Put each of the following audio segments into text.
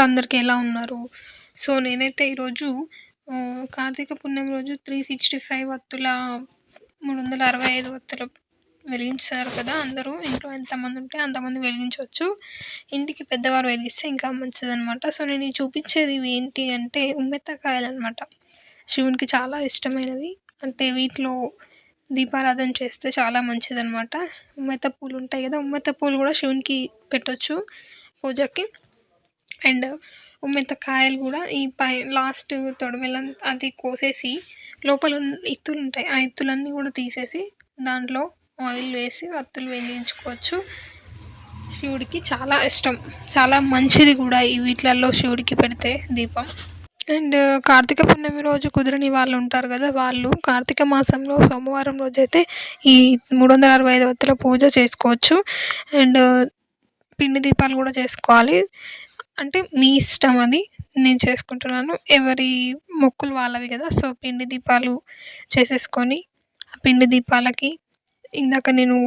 అందరికి ఎలా ఉన్నారు? సో నేనైతే ఈరోజు కార్తీక పుణ్యం రోజు త్రీ సిక్స్టీ ఫైవ్ వత్తుల మూడు వందల అరవై ఐదు వత్తుల వెలిగించారు కదా అందరూ. ఇంట్లో ఎంతమంది ఉంటే అంతమంది వెలిగించవచ్చు. ఇంటికి పెద్దవారు వెలిగిస్తే ఇంకా మంచిదనమాట సో నేను చూపించేది ఏంటి అంటే ఉమ్మెత్తకాయలు అనమాట శివునికి చాలా ఇష్టమైనవి. అంటే వీటిలో దీపారాధన చేస్తే చాలా మంచిదనమాట ఉమ్మెత్త పూలు ఉంటాయి కదా ఉమ్మెత్త పూలు కూడా శివునికి పెట్టొచ్చు పూజకి. అండ్ ఉమ్మెత్త కూడా ఈ పై లాస్ట్ తొడమెల అది కోసేసి లోపల ఇత్తులు ఉంటాయి. ఆ ఇత్తులన్నీ కూడా తీసేసి దాంట్లో ఆయిల్ వేసి వత్తులు వేయించుకోవచ్చు. శివుడికి చాలా ఇష్టం. చాలా మంచిది కూడా ఈ వీటిలలో శివుడికి పెడితే దీపం. అండ్ కార్తీక పౌర్ణమి రోజు కుదిరని వాళ్ళు ఉంటారు కదా వాళ్ళు కార్తీక మాసంలో సోమవారం రోజు అయితే ఈ మూడు వందల అరవై ఐదు వత్తుల పూజ చేసుకోవచ్చు. అండ్ పిండి దీపాలు కూడా చేసుకోవాలి. అంటే మీ ఇష్టం అది. నేను చేసుకుంటున్నాను. ఎవరి మొక్కులు వాళ్ళవి కదా. సో పిండి దీపాలు చేసేసుకొని ఆ పిండి దీపాలకి ఇందాక నేను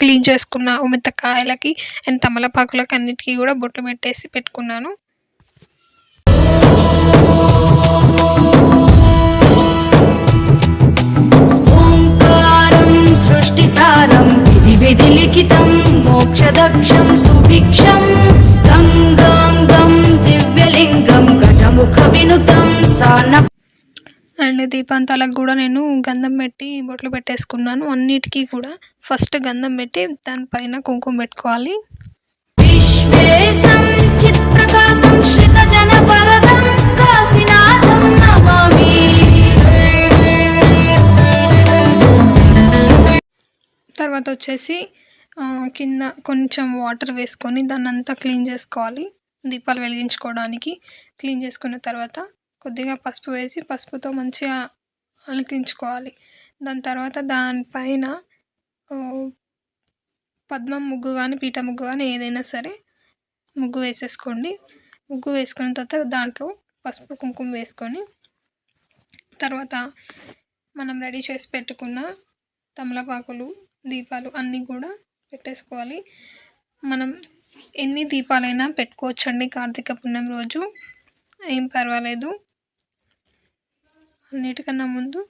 క్లీన్ చేసుకున్న ఉమితకాయలకి కాయలకి అండ్ తమలపాకులకి అన్నిటికీ కూడా బొట్టు పెట్టేసి పెట్టుకున్నాను. సృష్టిసారం విధి విధి లిఖితం మోక్షదక్షం సుభిక్షం గంగాంగం అండ్ దీపాంతాలకు కూడా నేను గంధం పెట్టి బొట్లు పెట్టేసుకున్నాను. అన్నిటికీ కూడా ఫస్ట్ గంధం పెట్టి దానిపైన కుంకుమ పెట్టుకోవాలి. తర్వాత వచ్చేసి కింద కొంచెం వాటర్ వేసుకొని దాన్ని అంతా క్లీన్ చేసుకోవాలి. దీపాలు వెలిగించుకోవడానికి క్లీన్ చేసుకున్న తర్వాత కొద్దిగా పసుపు వేసి పసుపుతో మంచిగా అలికించుకోవాలి దాని తర్వాత దానిపైన పద్మం ముగ్గు కానీ పీట ముగ్గు కానీ ఏదైనా సరే ముగ్గు వేసేసుకోండి. ముగ్గు వేసుకున్న తర్వాత దాంట్లో పసుపు కుంకుమ వేసుకొని తర్వాత మనం రెడీ చేసి పెట్టుకున్న తమలపాకులు దీపాలు అన్నీ కూడా పెట్టేసుకోవాలి. మనం ఎన్ని దీపాలైనా పెట్టుకోవచ్చండి కార్తీక పుణ్యం రోజు. ఏం పర్వాలేదు. అన్నిటికన్నా ముందు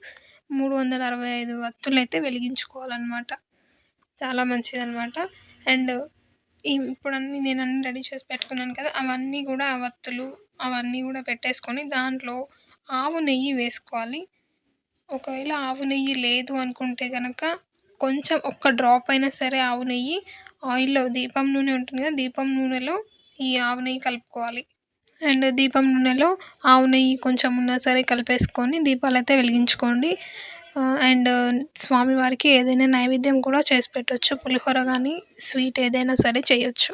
మూడు వందల అరవై ఐదు వత్తులు అయితే వెలిగించుకోవాలన్నమాట. చాలా మంచిదన్నమాట. అండ్ ఇప్పుడన్నీ ఇప్పుడు అన్నీ నేను అన్ని రెడీ చేసి పెట్టుకున్నాను కదా అవన్నీ కూడా ఆ వత్తులు అవన్నీ కూడా పెట్టేసుకొని దాంట్లో ఆవు నెయ్యి వేసుకోవాలి. ఒకవేళ ఆవు నెయ్యి లేదు అనుకుంటే కనుక కొంచెం ఒక్క డ్రాప్ అయినా సరే ఆవు నెయ్యి ఆయిల్లో దీపం నూనె ఉంటుంది కదా దీపం నూనెలో ఈ ఆవు నెయ్యి కలుపుకోవాలి. అండ్ దీపం నూనెలో ఆవు నెయ్యి కొంచెం ఉన్నా సరే కలిపేసుకొని దీపాలు అయితే వెలిగించుకోండి అండ్ స్వామివారికి ఏదైనా నైవేద్యం కూడా చేసి పెట్టవచ్చు పులిహోర కానీ స్వీట్ ఏదైనా సరే చేయొచ్చు.